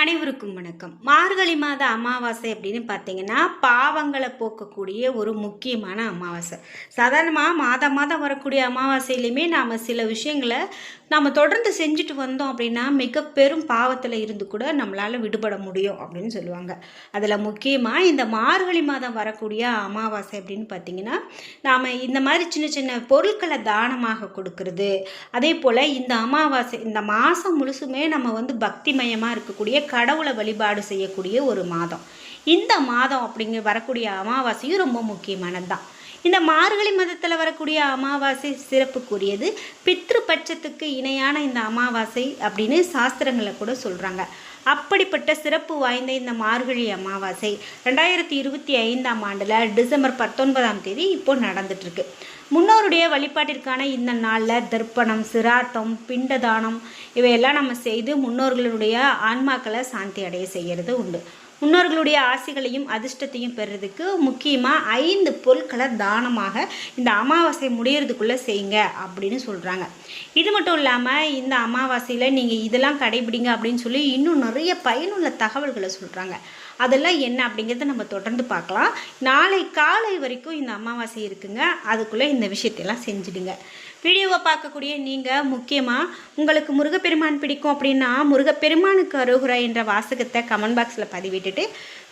அனைவருக்கும் வணக்கம். மார்கழி மாத அமாவாசை அப்படின்னு பார்த்தீங்கன்னா பாவங்களை போக்கக்கூடிய ஒரு முக்கியமான அமாவாசை. சாதாரணமாக மாதம் மாதம் வரக்கூடிய அமாவாசையிலையுமே நாம் சில விஷயங்களை நாம் தொடர்ந்து செஞ்சுட்டு வந்தோம் அப்படின்னா மிக பெரும் பாவத்தில் இருந்து கூட நம்மளால் விடுபட முடியும் அப்படின்னு சொல்லுவாங்க. அதில் முக்கியமாக இந்த மார்கழி மாதம் வரக்கூடிய அமாவாசை அப்படின்னு பார்த்தீங்கன்னா நாம் இந்த மாதிரி சின்ன சின்ன பொருட்களை தானமாக கொடுக்கறது. அதே போல் இந்த அமாவாசை இந்த மாதம் முழுசுமே நம்ம வந்து பக்திமயமாக இருக்கக்கூடிய கடவுளை வழிபாடு செய்யக்கூடிய ஒரு மாதம். இந்த மாதம் அப்படிங்க வரக்கூடிய அமாவாசையும் ரொம்ப முக்கியமானது தான் இந்த மார்கழி மதத்தில் வரக்கூடிய அமாவாசை சிறப்புக்குரியது. பித்ரு பட்சத்துக்கு இணையான இந்த அமாவாசை அப்படின்னு சாஸ்திரங்களை கூட சொல்கிறாங்க அப்படிப்பட்ட சிறப்பு வாய்ந்த இந்த மார்கழி அமாவாசை ரெண்டாயிரத்தி இருபத்தி ஐந்தாம் ஆண்டில் டிசம்பர் பத்தொன்பதாம் தேதி இப்போ நடந்துட்டுருக்கு முன்னோருடைய வழிபாட்டிற்கான இந்த நாளில் தர்ப்பணம் சிராத்தம் பிண்டதானம் இவையெல்லாம் நம்ம செய்து முன்னோர்களுடைய ஆன்மாக்களை சாந்தி அடைய செய்கிறது உண்டு. முன்னோர்களுடைய ஆசைகளையும் அதிர்ஷ்டத்தையும் பெறுறதுக்கு முக்கியமாக ஐந்து பொருட்களை தானமாக இந்த அமாவாசை முடியறதுக்குள்ளே செய்யுங்க அப்படின்னு சொல்கிறாங்க இது மட்டும் இல்லாமல் இந்த அமாவாசையில் நீங்கள் இதெல்லாம் கடைபிடிங்க அப்படின்னு சொல்லி இன்னும் நிறைய பயனுள்ள தகவல்களை சொல்கிறாங்க அதெல்லாம் என்ன அப்படிங்கிறத நம்ம தொடர்ந்து பார்க்கலாம். நாளை காலை வரைக்கும் இந்த அமாவாசை இருக்குங்க. அதுக்குள்ளே இந்த விஷயத்தையெல்லாம் செஞ்சுடுங்க. வீடியோவை பார்க்கக்கூடிய நீங்கள் முக்கியமாக உங்களுக்கு முருகப்பெருமான் பிடிக்கும் அப்படின்னா முருகப்பெருமானுக்கு அருகுரா என்ற வாசகத்தை கமெண்ட் பாக்ஸில் பதிவிட்டுட்டு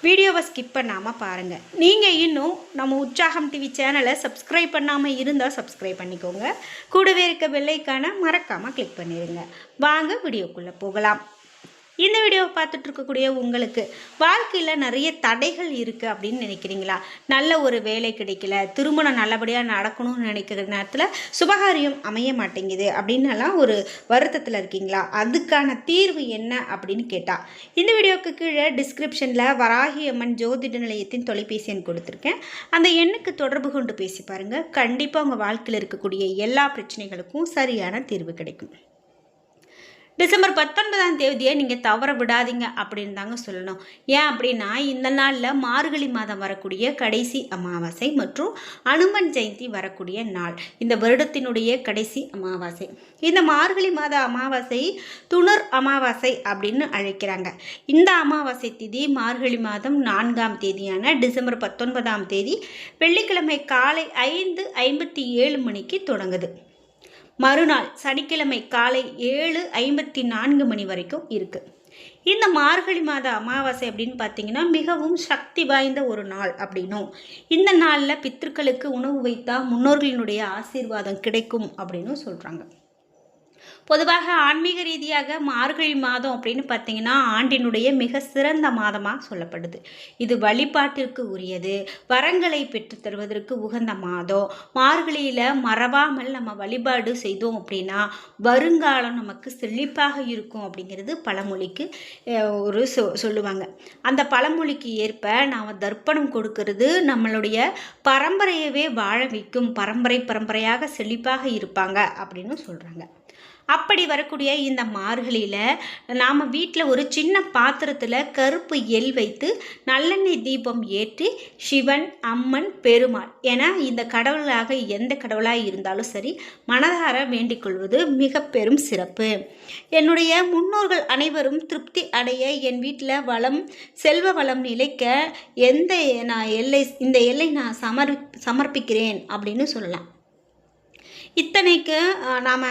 வீடியோவை ஸ்கிப் பண்ணாமல் பாருங்கள் நீங்கள் இன்னும் நம்ம உற்சாகம் டிவி சேனலை சப்ஸ்கிரைப் பண்ணாமல் இருந்தால் சப்ஸ்கிரைப் பண்ணிக்கோங்க. கூடவே இருக்க வெள்ளைக்கான மறக்காமல் கிளிக் பண்ணிடுங்க. வாங்க வீடியோக்குள்ளே போகலாம். இந்த வீடியோவை பார்த்துட்டு இருக்கக்கூடிய உங்களுக்கு வாழ்க்கையில் நிறைய தடைகள் இருக்குது அப்படின்னு நினைக்கிறீங்களா? நல்ல ஒரு வேலை கிடைக்கல திருமணம் நல்லபடியாக நடக்கணும்னு நினைக்கிற நேரத்தில் சுபகாரியம் அமைய மாட்டேங்குது அப்படின்னலாம் ஒரு வருத்தத்தில் இருக்கீங்களா? அதுக்கான தீர்வு என்ன அப்படின்னு கேட்டால் இந்த வீடியோவுக்கு கீழே டிஸ்கிரிப்ஷனில் வராகி அம்மன் ஜோதிட நிலையத்தின் தொலைபேசி எண் கொடுத்துருக்கேன். அந்த எண்ணுக்கு தொடர்பு கொண்டு பேசி பாருங்கள் கண்டிப்பாக உங்கள் வாழ்க்கையில் இருக்கக்கூடிய எல்லா பிரச்சனைகளுக்கும் சரியான தீர்வு கிடைக்கும். டிசம்பர் பத்தொன்பதாம் தேதியை நீங்கள் தவற விடாதீங்க அப்படின்னு தாங்க சொல்லணும். ஏன் அப்படின்னா இந்த நாளில் மார்கழி மாதம் வரக்கூடிய கடைசி அமாவாசை மற்றும் அனுமன் ஜெயந்தி வரக்கூடிய நாள். இந்த வருடத்தினுடைய கடைசி அமாவாசை. இந்த மார்கழி மாத அமாவாசை துணர் அமாவாசை அப்படின்னு அழைக்கிறாங்க. இந்த அமாவாசை திதி மார்கழி மாதம் நான்காம் தேதியான டிசம்பர் பத்தொன்பதாம் தேதி வெள்ளிக்கிழமை காலை ஐந்து ஐம்பத்தி ஏழு மணிக்கு தொடங்குது. மறுநாள் சனிக்கிழமை காலை ஏழு ஐம்பத்தி நான்கு மணி வரைக்கும் இருக்குது இந்த மார்கழி மாத அமாவாசை அப்படின்னு பார்த்தீங்கன்னா மிகவும் சக்தி வாய்ந்த ஒரு நாள் அப்படின்னும். இந்த நாளில் பித்திருக்களுக்கு உணவு வைத்தா முன்னோர்களினுடைய ஆசீர்வாதம் கிடைக்கும் அப்படின்னு சொல்கிறாங்க பொதுவாக ஆன்மீக ரீதியாக மார்கழி மாதம் அப்படின்னு பார்த்தீங்கன்னா ஆண்டினுடைய மிக சிறந்த மாதமாக சொல்லப்படுது. இது வழிபாட்டிற்கு உரியது வரங்களை பெற்றுத்தருவதற்கு உகந்த மாதம். மார்கழியில் மறவாமல் நம்ம வழிபாடு செய்தோம் அப்படின்னா வருங்காலம் நமக்கு செழிப்பாக இருக்கும் அப்படிங்கிறது பழமொழிக்கு ஒரு சொ சொல்லுவாங்க. அந்த பழமொழிக்கு ஏற்ப நாம் தர்ப்பணம் கொடுக்கறது நம்மளுடைய பரம்பரையவே வாழ வைக்கும். பரம்பரை பரம்பரையாக செழிப்பாக இருப்பாங்க அப்படின்னு சொல்கிறாங்க அப்படி வரக்கூடிய இந்த மார்கழியில் நாம் வீட்டில் ஒரு சின்ன பாத்திரத்தில் கருப்பு எல் வைத்து நல்லெண்ணெய் தீபம் ஏற்றி சிவன் அம்மன் பெருமாள் என இந்த கடவுளாக எந்த கடவுளாக இருந்தாலும் சரி மனதார வேண்டிக் கொள்வது மிக பெரும் சிறப்பு. என்னுடைய முன்னோர்கள் அனைவரும் திருப்தி அடைய என் வீட்டில் வளம் செல்வ வளம் நிலைக்க எந்த நான் எல்லை இந்த எல்லை நான் சமர் சமர்ப்பிக்கிறேன் அப்படின்னு சொல்லலாம். இத்தனைக்கு நாம்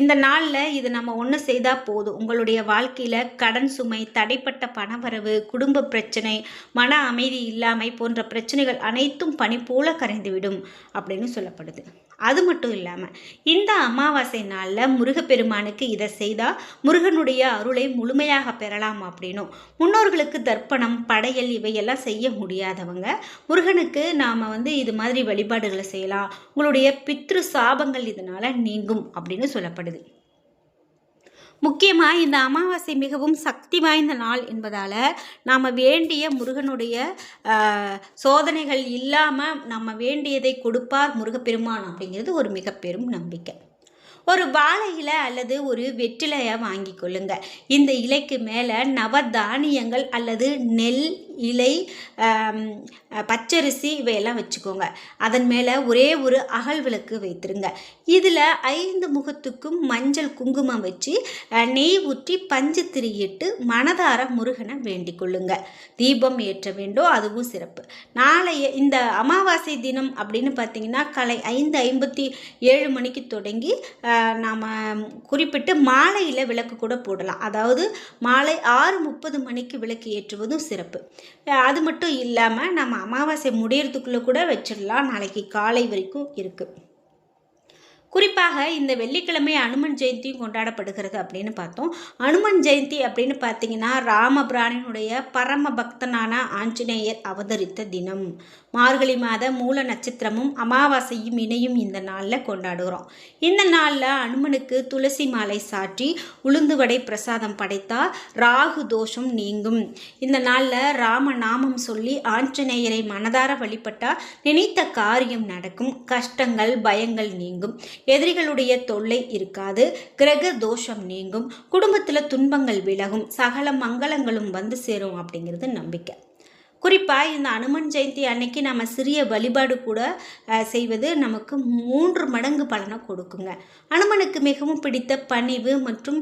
இந்த நாளில் இது நம்ம ஒன்று செய்தால் போதும். உங்களுடைய வாழ்க்கையில் கடன் சுமை தடைப்பட்ட பணவரவு குடும்ப பிரச்சனை மன அமைதி இல்லாமை போன்ற பிரச்சனைகள் அனைத்தும் பனி போல கரைந்துவிடும் அப்படின்னு சொல்லப்படுது. அது மட்டும் இல்லாமல் இந்த அமாவாசை நாளில் முருகப்பெருமானுக்கு இதை செய்தால் முருகனுடைய அருளை முழுமையாக பெறலாம் அப்படின்னும். முன்னோர்களுக்கு தர்ப்பணம் படையல் இவையெல்லாம் செய்ய முடியாதவங்க முருகனுக்கு நாம் வந்து இது மாதிரி வழிபாடுகளை செய்யலாம். உங்களுடைய பித்ரு பாபங்கள் இதனால் நீங்கும் அப்படின்னு சொல்லப்படுது. முக்கியமாக இந்த அமாவாசை மிகவும் சக்தி வாய்ந்த நாள் என்பதால் நாம் வேண்டிய முருகனுடைய சோதனைகள் இல்லாமல் நம்ம வேண்டியதை கொடுப்பார் முருகப்பெருமான் அப்படிங்கிறது ஒரு மிக பெரும் நம்பிக்கை. ஒரு வாழை இலை அல்லது ஒரு வெற்றிலையை வாங்கி கொள்ளுங்க. இந்த இலைக்கு மேலே நவதானியங்கள் அல்லது நெல் இலை பச்சரிசி இவையெல்லாம் வச்சுக்கோங்க. அதன் மேலே ஒரே ஒரு அகல் விளக்கு வைத்திருங்க. இதில் ஐந்து முகத்துக்கும் மஞ்சள் குங்குமம் வச்சு நெய் ஊற்றி பஞ்சு திரியிட்டு மனதார முருகனை வேண்டிக் கொள்ளுங்க. தீபம் ஏற்ற வேண்டும் அதுவும் சிறப்பு. நாளைய இந்த அமாவாசை தினம் அப்படின்னு பார்த்தீங்கன்னா காலை ஐந்து ஐம்பத்தி ஏழு மணிக்கு தொடங்கி நாம் குறிப்பிட்டு மாலையில் விளக்கு கூட போடலாம். அதாவது மாலை ஆறு முப்பது மணிக்கு விளக்கு ஏற்றுவதும் சிறப்பு. அது மட்டும் இல்லாமல் நம்ம அமாவாசை முடியறதுக்குள்ளே கூட வச்சிடலாம். நாளைக்கு காலை வரைக்கும் இருக்குது குறிப்பாக இந்த வெள்ளிக்கிழமை அனுமன் ஜெயந்தியும் கொண்டாடப்படுகிறது அப்படின்னு பார்த்தோம். அனுமன் ஜெயந்தி அப்படின்னு பார்த்தீங்கன்னா ராமபிரானினுடைய பரம பக்தனான ஆஞ்சநேயர் அவதரித்த தினம். மார்கழி மாத மூல நட்சத்திரமும் அமாவாசையும் இணையும் இந்த நாளில் கொண்டாடுகிறோம் இந்த நாளில் அனுமனுக்கு துளசி மாலை சாற்றி உளுந்து வடை பிரசாதம் படைத்தால் ராகு தோஷம் நீங்கும். இந்த நாளில் ராம நாமம் சொல்லி ஆஞ்சநேயரை மனதார வழிபட்டால் நினைத்த காரியம் நடக்கும். கஷ்டங்கள் பயங்கள் நீங்கும். எதிரிகளுடைய தொல்லை இருக்காது கிரக தோஷம் நீங்கும் குடும்பத்தில் துன்பங்கள் விலகும் சகல மங்களங்களும் வந்து சேரும் அப்படிங்கிறது நம்பிக்கை. குறிப்பாக இந்த அனுமன் ஜெயந்தி அன்னைக்கு நம்ம சிறிய வழிபாடு கூட செய்வது நமக்கு மூன்று மடங்கு பலனை கொடுக்குங்க. அனுமனுக்கு மிகவும் பிடித்த பணிவு மற்றும்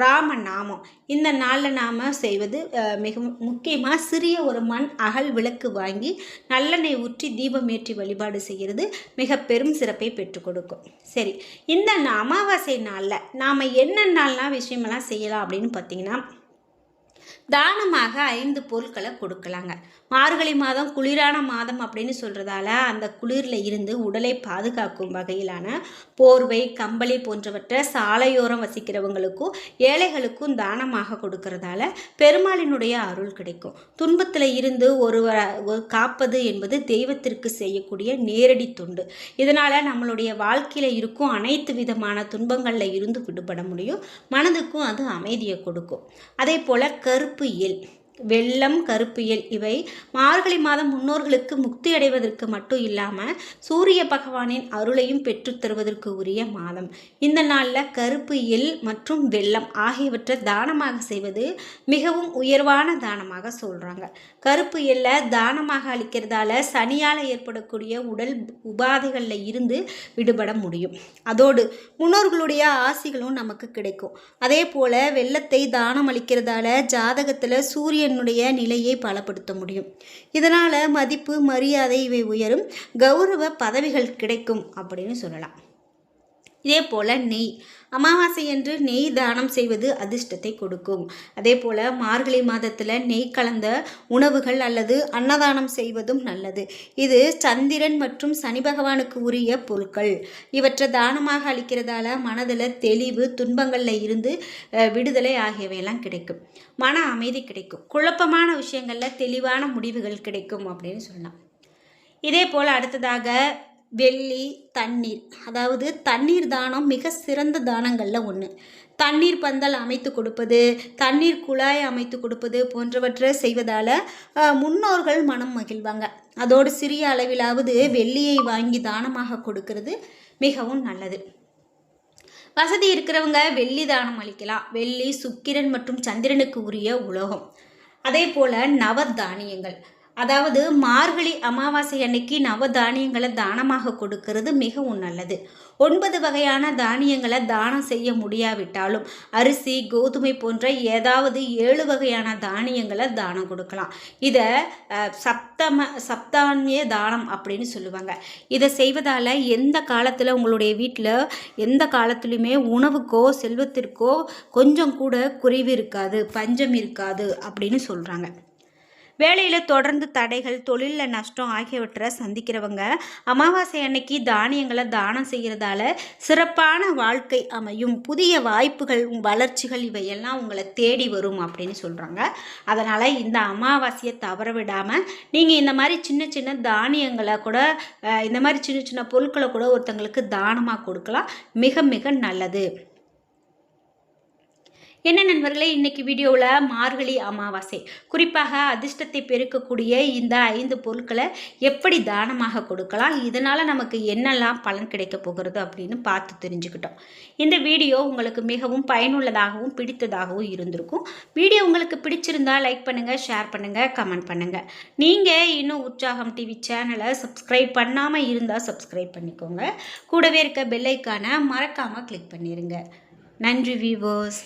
ராம நாமம். இந்த நாளில் நாம் செய்வது மிகவும் முக்கியமாக சிறிய ஒரு மண் அகல் விளக்கு வாங்கி நல்லெண்ணெய் ஊற்றி தீபம் ஏற்றி வழிபாடு செய்கிறது மிக பெரும் சிறப்பை பெற்றுக் கொடுக்கும். சரி இந்த அமாவாசை நாளில் நாம் என்னென்னலாம் விஷயமெல்லாம் செய்யலாம் அப்படின்னு பார்த்தீங்கன்னா தானமாக ஐந்து பொருட்களை கொடுக்கலாங்க. மார்கழி மாதம் குளிரான மாதம் அப்படின்னு சொல்கிறதால அந்த குளிரில் இருந்து உடலை பாதுகாக்கும் வகையிலான போர்வை கம்பளி போன்றவற்றை சாலையோரம் வசிக்கிறவங்களுக்கும் ஏழைகளுக்கும் தானமாக கொடுக்கறதால பெருமாளினுடைய அருள் கிடைக்கும். துன்பத்தில் இருந்து ஒருவரை ஒரு காப்பது என்பது தெய்வத்திற்கு செய்யக்கூடிய நேரடி தொண்டு. இதனால் நம்மளுடைய வாழ்க்கையில் இருக்கும் அனைத்து விதமான துன்பங்களில் இருந்து விடுபட முடியும். மனதுக்கும் அது அமைதியை கொடுக்கும். அதே போல் கருப்பு எல் வெள்ளம் கருப்பு எல் இவை மார்கழி மாதம் முன்னோர்களுக்கு முக்தி அடைவதற்கு மட்டும் இல்லாமல் சூரிய பகவானின் அருளையும் பெற்றுத் தருவதற்கு உரிய மாதம். இந்த நாளில் கருப்பு எல் மற்றும் வெள்ளம் ஆகியவற்றை தானமாக செய்வது மிகவும் உயர்வான தானமாக சொல்கிறாங்க கருப்பு எல்லை தானமாக அளிக்கிறதால சனியால் ஏற்படக்கூடிய உடல் உபாதைகளில் இருந்து விடுபட முடியும். அதோடு முன்னோர்களுடைய ஆசிகளும் நமக்கு கிடைக்கும். அதே போல் வெள்ளத்தை தானம் அளிக்கிறதால ஜாதகத்தில் சூரிய என்னுடைய நிலையை பலப்படுத்த முடியும். இதனால் மதிப்பு மரியாதை இவை உயரும். கௌரவ பதவிகள் கிடைக்கும் அப்படின்னு சொல்லலாம். இதே போல் நெய். அமாவாசை என்று நெய் தானம் செய்வது அதிர்ஷ்டத்தை கொடுக்கும். அதே போல் மார்கழி மாதத்தில் நெய் கலந்த உணவுகள் அல்லது அன்னதானம் செய்வதும் நல்லது. இது சந்திரன் மற்றும் சனி பகவானுக்கு உரிய பொருட்கள். இவற்றை தானமாக அளிக்கிறதால மனதில் தெளிவு துன்பங்களில் இருந்து விடுதலை ஆகியவையெல்லாம் கிடைக்கும். மன அமைதி கிடைக்கும். குழப்பமான விஷயங்களில் தெளிவான முடிவுகள் கிடைக்கும் அப்படின்னு சொல்லலாம். இதே போல் அடுத்ததாக வெள்ளி தண்ணீர். அதாவது தண்ணீர் தானம் மிக சிறந்த தானங்களில் ஒன்று தண்ணீர் பந்தல் அமைத்து கொடுப்பது தண்ணீர் குழாய் அமைத்து கொடுப்பது போன்றவற்றை செய்வதால் முன்னோர்கள் மனம் மகிழ்வாங்க. அதோடு சிறிய அளவிலாவது வெள்ளியை வாங்கி தானமாக கொடுக்கிறது மிகவும் நல்லது. வசதி இருக்கிறவங்க வெள்ளி தானம் அளிக்கலாம். வெள்ளி சுக்கிரன் மற்றும் சந்திரனுக்கு உரிய உலோகம். அதே போல் நவதானியங்கள். அதாவது மார்கழி அமாவாசை அன்னைக்கு நவதானியங்களை தானமாக கொடுக்கிறது மிகவும் நல்லது. ஒன்பது வகையான தானியங்களை தானம் செய்ய முடியாவிட்டாலும் அரிசி கோதுமை போன்ற ஏதாவது ஏழு வகையான தானியங்களை தானம் கொடுக்கலாம். இதை சப்தம சப்தானிய தானம் அப்படின்னு சொல்லுவாங்க. இதை செய்வதால் எந்த காலத்தில் உங்களுடைய வீட்டில் எந்த காலத்துலையுமே உணவுக்கோ செல்வத்திற்கோ கொஞ்சம் கூட குறைவு இருக்காது பஞ்சம் இருக்காது அப்படின்னு சொல்கிறாங்க வேலையில் தொடர்ந்து தடைகள் தொழிலில் நஷ்டம் ஆகியவற்றை சந்திக்கிறவங்க அமாவாசை அன்னைக்கு தானியங்களை தானம் செய்கிறதால சிறப்பான வாழ்க்கை அமையும். புதிய வாய்ப்புகள் வளர்ச்சிகள் இவையெல்லாம் உங்களை தேடி வரும் அப்படின்னு சொல்கிறாங்க அதனால் இந்த அமாவாசையை தவற விடாமல் நீங்கள் இந்த மாதிரி சின்ன சின்ன தானியங்களை கூட இந்த மாதிரி சின்ன சின்ன பொருட்களை கூட ஒருத்தங்களுக்கு தானமாக கொடுக்கலாம். மிக மிக நல்லது. என்ன நண்பர்களே இன்னைக்கு வீடியோவில் மார்கழி அமாவாசை. குறிப்பாக அதிர்ஷ்டத்தை பெருக்கக்கூடிய இந்த ஐந்து பொருட்களை எப்படி தானமாக கொடுக்கலாம் இதனால் நமக்கு என்னெல்லாம் பலன் கிடைக்க போகிறது அப்படின்னு பார்த்து தெரிஞ்சுக்கிட்டோம். இந்த வீடியோ உங்களுக்கு மிகவும் பயனுள்ளதாகவும் பிடித்ததாகவும் இருந்திருக்கும். வீடியோ உங்களுக்கு பிடிச்சிருந்தால் லைக் பண்ணுங்கள் ஷேர் பண்ணுங்கள் கமெண்ட் பண்ணுங்கள் நீங்கள் இன்னும் உற்சாகம் டிவி சேனலை சப்ஸ்கிரைப் பண்ணாமல் இருந்தால் சப்ஸ்கிரைப் பண்ணிக்கோங்க. கூடவே இருக்க பெல்லைக்கான மறக்காமல் கிளிக் பண்ணிடுங்க நன்றி வியூவர்ஸ்